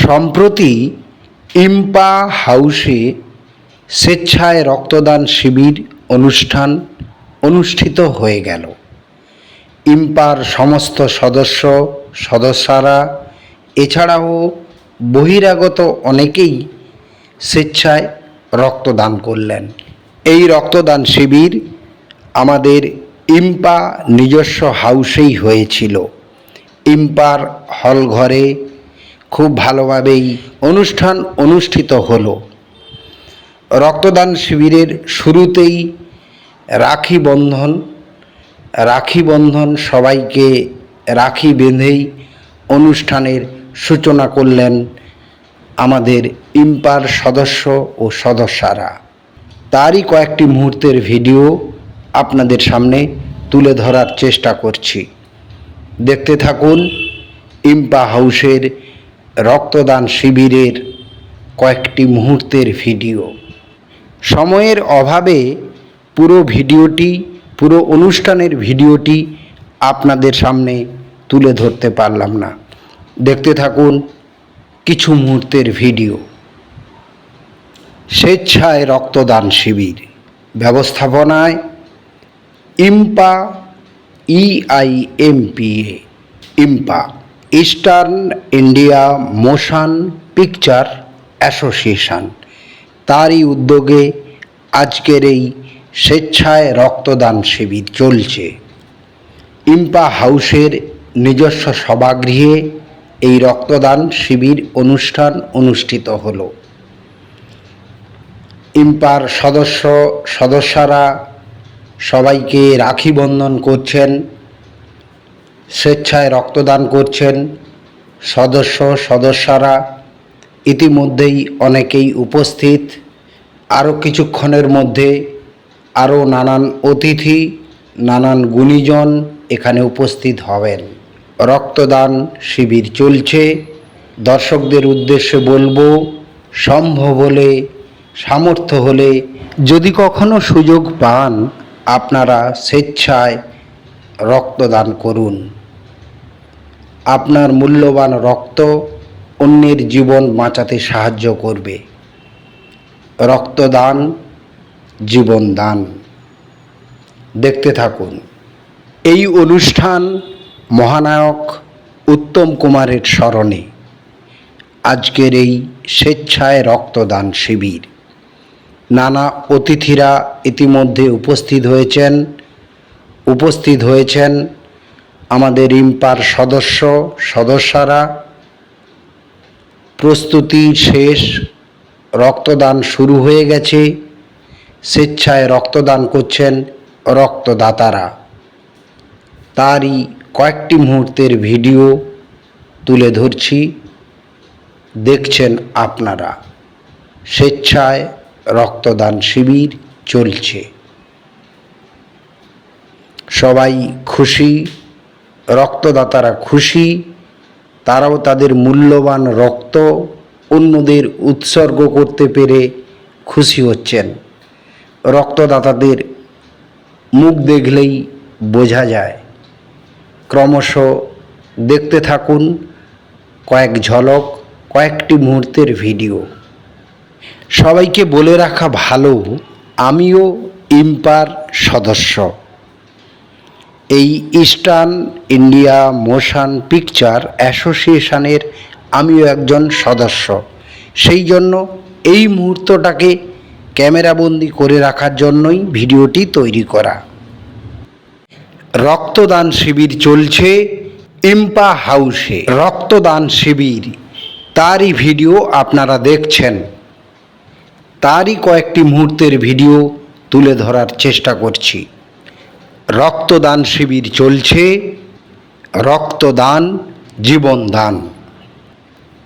সম্প্রতি ইম্পা হাউসে স্বেচ্ছায় রক্তদান শিবির অনুষ্ঠান অনুষ্ঠিত হয়ে গেল। ইম্পার সমস্ত সদস্য, সদস্যরা, এছাড়াও বহিরাগত অনেকেই স্বেচ্ছায় রক্তদান করলেন। এই রক্তদান শিবির আমাদের ইম্পা নিজস্ব হাউসেই হয়েছিল। ইম্পার হল ঘরে খুব ভালোভাবেই অনুষ্ঠান অনুষ্ঠিত হলো। রক্তদান শিবিরের শুরুতেই রাখি বন্ধন রাখি বন্ধন সবাইকে রাখি বেঁধেই অনুষ্ঠানের সূচনা করলেন আমাদের ইম্পার সদস্য ও সদস্যরা। তারই কয়েকটি মুহূর্তের ভিডিও আপনাদের সামনে তুলে ধরার চেষ্টা করছি। দেখতে থাকুন ইম্পা হাউসের রক্তদান শিবিরের কয়েকটি মুহূর্তের ভিডিও। সময়ের অভাবে পুরো ভিডিওটি, পুরো অনুষ্ঠানের ভিডিওটি আপনাদের সামনে তুলে ধরতে পারলাম না। দেখতে থাকুন কিছু মুহূর্তের ভিডিও। স্বেচ্ছায় রক্তদান শিবির ব্যবস্থাপনায় EIMPA, EIMPA, EIMPA. Eastern India Motion Picture Association তারই উদ্যোগে আজকের এই স্বেচ্ছায় রক্তদান শিবির চলছে। ইম্পা হাউসের নিজস্ব সভাগৃহে এই রক্তদান শিবির অনুষ্ঠান অনুষ্ঠিত হল। ইম্পার সদস্য সদস্যরা সবাইকে রাখি বন্ধন করছেন। স্বেচ্ছায় রক্তদান করছেন সদস্য, সদস্যরা। ইতিমধ্যেই অনেকেই উপস্থিত। আরও কিছুক্ষণের মধ্যে আরও নানান অতিথি, নানান গুণীজন এখানে উপস্থিত হবেন। রক্তদান শিবির চলছে। দর্শকদের উদ্দেশ্যে বলব, সম্ভব হলে, সামর্থ্য হলে যদি কখনো সুযোগ পান, আপনারা স্বেচ্ছায় রক্তদান করুন। আপনার মূল্যবান রক্ত অন্যের জীবন বাঁচাতে সাহায্য করবে। রক্তদান, জীবন দান। দেখতে থাকুন, এই অনুষ্ঠান মহানায়ক উত্তম কুমারের স্মরণে আজকের এই স্বেচ্ছায় রক্তদান শিবির। নানা অতিথিরা ইতিমধ্যে উপস্থিত হয়েছেন উপস্থিত হয়েছেন আমাদের ইম্পার সদস্য, সদস্যরা, প্রস্তুতি শেষ, রক্তদান শুরু হয়ে গেছে। স্বেচ্ছায় রক্তদান করছেন রক্তদাতারা। তারই কয়েকটি মুহূর্তের ভিডিও তুলে ধরছি। দেখছেন আপনারা, স্বেচ্ছায় রক্তদান শিবির চলছে। সবাই খুশি রক্তদাতারা খুশি, তারাও তাদের মূল্যবান রক্ত অন্যদের উৎসর্গ করতে পেরে খুশি হচ্ছেন। রক্তদাতাদের মুখ দেখলেই বোঝা যায়। ক্রমশ দেখতে থাকুন কয়েক ঝলক, কয়েকটি মুহূর্তের ভিডিও। সবাইকে বলে রাখা ভালো, আমিও ইম্পার সদস্য। এই ইস্টার্ন ইন্ডিয়া মোশন পিকচার অ্যাসোসিয়েশনের আমিও একজন সদস্য। সেই জন্য এই মুহূর্তটাকে ক্যামেরাবন্দি করে রাখার জন্যই ভিডিওটি তৈরি করা। রক্তদান শিবির চলছে ইম্পা হাউসে। রক্তদান শিবির, তারই ভিডিও আপনারা দেখছেন। তারই কয়েকটি মুহূর্তের ভিডিও তুলে ধরার চেষ্টা করছি। রক্তদান শিবির চলছে। রক্তদান, জীবনদান।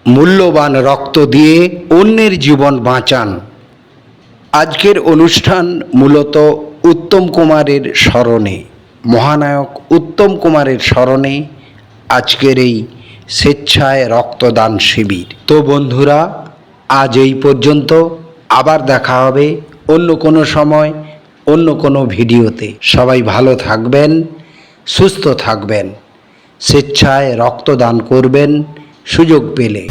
মূল্যবান রক্ত দিয়ে অন্যের জীবন বাঁচান। আজকের অনুষ্ঠান মূলত উত্তম কুমারের স্মরণে। মহানায়ক উত্তম কুমারের স্মরণে আজকের এই স্বেচ্ছায় রক্তদান শিবির। তো বন্ধুরা, আজ এই পর্যন্ত। আবার দেখা হবে অন্য কোনো সময়। অন্য কোনো ভিডিওতে। সবাই ভালো থাকবেন সুস্থ থাকবেন স্বেচ্ছায় রক্তদান করবেন সুযোগ পেলে।